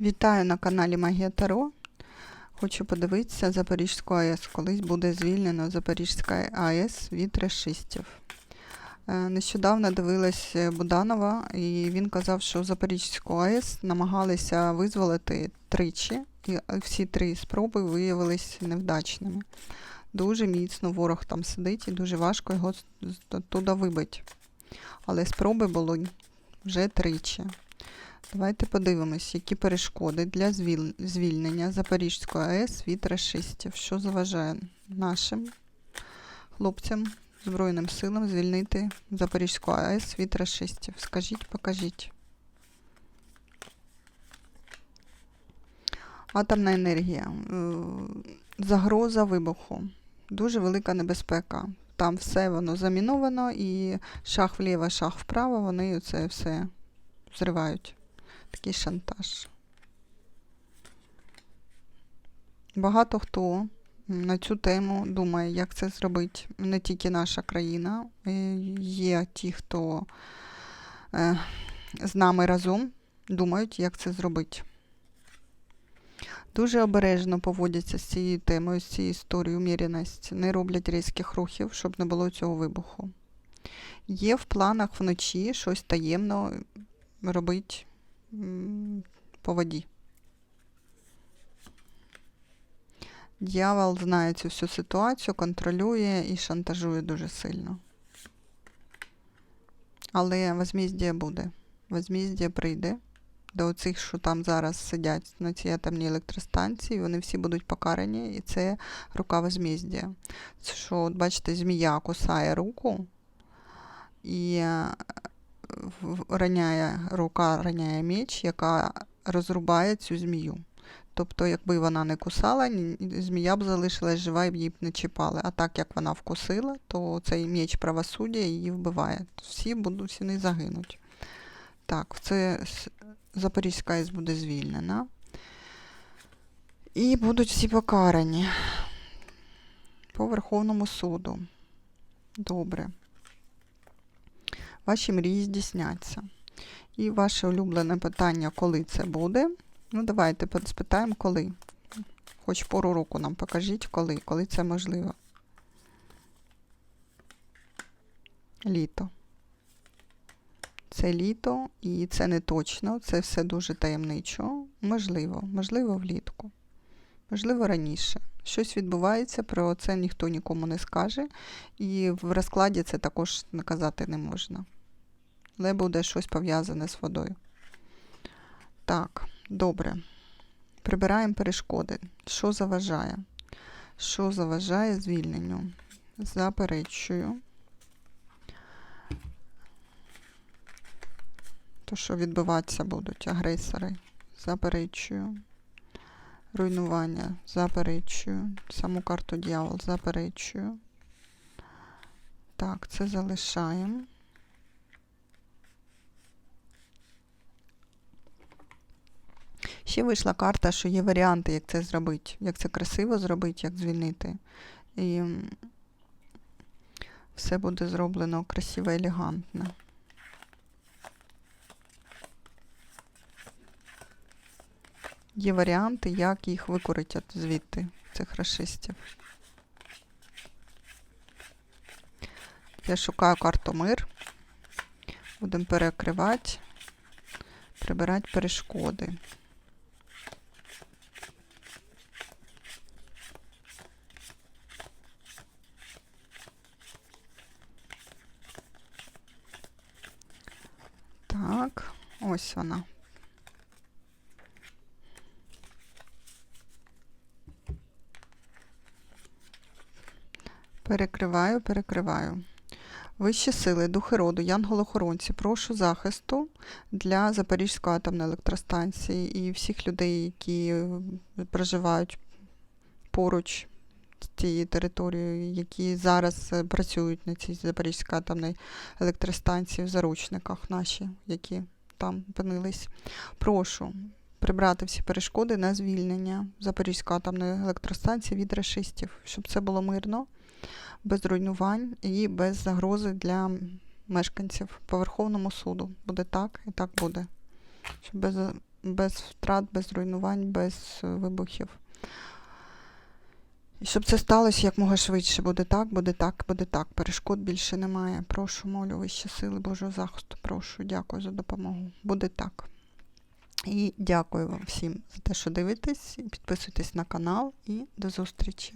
Вітаю на каналі Магія Таро. Хочу подивитися Запорізьку АЕС. Колись буде звільнено Запорізька АЕС від расистів. Е, Нещодавно дивилась е, Буданова, і він казав, що Запорізьку АЕС намагалися визволити тричі, і всі три спроби виявились невдачними. Дуже міцно ворог там сидить і дуже важко його туди вибити. Але спроби було вже тричі. Давайте подивимось, які перешкоди для звільнення Запорізької АЕС від расистів, що заважає нашим хлопцям, Збройним силам звільнити Запорізьку АЕС від расистів. Скажіть, покажіть. Атомна енергія. Е, Загроза вибуху. Дуже велика небезпека. Там все воно заміновано і шах вліво, шах вправо, вони це все зривають. Такий шантаж. Багато хто на цю тему думає, як це зробити. Не тільки наша країна. Е, Є ті, хто е, з нами разом думають, як це зробити. Дуже обережно поводяться з цією темою, з цією історією, уміряність. Не роблять різких рухів, щоб не було цього вибуху. Є в планах вночі щось таємно робити по воді. Дьявол знає цю всю ситуацію, контролює і шантажує дуже сильно. Але возміздя буде. Возміздя прийде до оцих, що там зараз сидять на цій атомній електростанції, вони всі будуть покарані, і це рука возміздя. Що, от бачите, змія кусає руку, і раняє, рука раняє меч, яка розрубає цю змію. Тобто, якби вона не кусала, змія б залишилась жива і б її б не чіпали. А так як вона вкусила, то цей меч правосуддя її вбиває. Всі будуть всі не загинуть. Так, це Запорізька АЕС буде звільнена. І будуть всі покарані по Верховному суду. Добре. Ваші мрії здійсняться. І ваше улюблене питання, коли це буде. Ну, давайте спитаємо, коли. Хоч пору року нам покажіть, коли, коли це можливо. Літо. Це літо, і це не точно, це все дуже таємничо. Можливо, можливо, влітку. Можливо, раніше. Щось відбувається, про це ніхто нікому не скаже. І в розкладі це також наказати не можна. Але буде щось пов'язане з водою. Так, добре. Прибираємо перешкоди. Що заважає? Що заважає звільненню? Заперечую. То, що відбиватися будуть агресори. Заперечую. Руйнування. Заперечую. Саму карту дьявол. Заперечую. Так, це залишаємо. Ще вийшла карта, що є варіанти, як це зробити, як це красиво зробити, як звільнити. І все буде зроблено красиво, елегантно. Є варіанти, як їх викорити звідти, цих расистів. Я шукаю карту мир. Будемо перекривати, прибирати перешкоди. Так, ось вона. Перекриваю, перекриваю. Вищі сили, духи роду, янголохоронці, прошу захисту для Запорізької атомної електростанції і всіх людей, які проживають поруч з цією територією, які зараз е, працюють на цій Запорізькій атомній електростанції в заручниках наші, які там опинились. Прошу прибрати всі перешкоди на звільнення Запорізької атомної електростанції від расистів, щоб це було мирно, без руйнувань і без загрози для мешканців по Верховному суду. Буде так і так буде. Щоб без без втрат, без руйнувань, без е, вибухів. І щоб це сталося якмога швидше. Буде так, буде так, буде так. Перешкод більше немає. Прошу, молю, вищі сили Божого захисту. Прошу, дякую за допомогу. Буде так. І дякую вам всім за те, що дивитесь, підписуйтесь на канал, і до зустрічі.